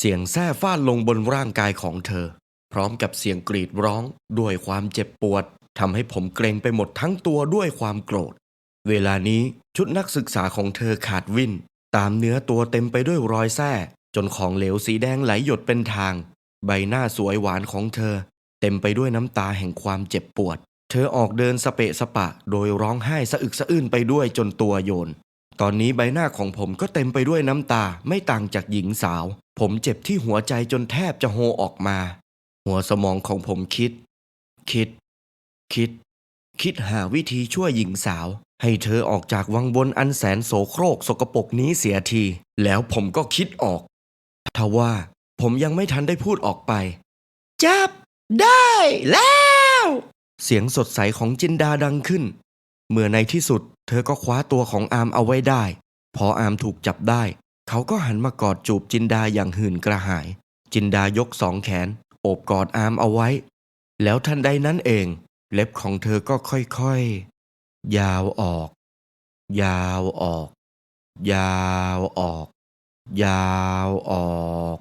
เสียงแส้ฟาดลงบนร่างกายของเธอ พร้อมกับเสียงกรีดร้องด้วยความเจ็บปวดทำให้ผมเกรงไปหมดทั้งตัวด้วยความโกรธ เวลานี้ชุดนักศึกษาของเธอขาดวิ่น ตามเนื้อตัวเต็มไปด้วยรอยแส้จนของเหลวสีแดงไหลหยดเป็นทาง ใบหน้าสวยหวานของเธอ เต็มไปด้วยน้ำตาแห่งความเจ็บปวด เธอออกเดินสเปะสปะ โดยร้องไห้สะอึกสะอื้นไปด้วยจนตัวโยน ตอนนี้ใบหน้าของผมก็เต็มไปด้วยน้ำตาไม่ต่างจากหญิงสาว ผมเจ็บที่หัวใจจนแทบจะโฮออกมา หัวสมองของผมคิด คิด คิด คิดหาวิธีช่วยหญิงสาว ให้เธอออกจากวังวนอันแสนโสโครกสกปรกนี้เสียที แล้วผมก็คิดออกทว่าผมยังไม่ทันได้พูดออกไป จับ ได้แล้ว เสียงสดใสของจินดาดังขึ้น เมื่อในที่สุด เธอก็คว้าตัวของอามเอาไว้ได้ พออามถูกจับได้ เขาก็หันมากอดจูบจินดาอย่างหื่นกระหาย จินดายกสองแขน โอบกอดอามเอาไว้ แล้วทันใดนั้นเอง เล็บของเธอก็ค่อยๆ ยาวออก ยาวออก ยาวออก ยาวออก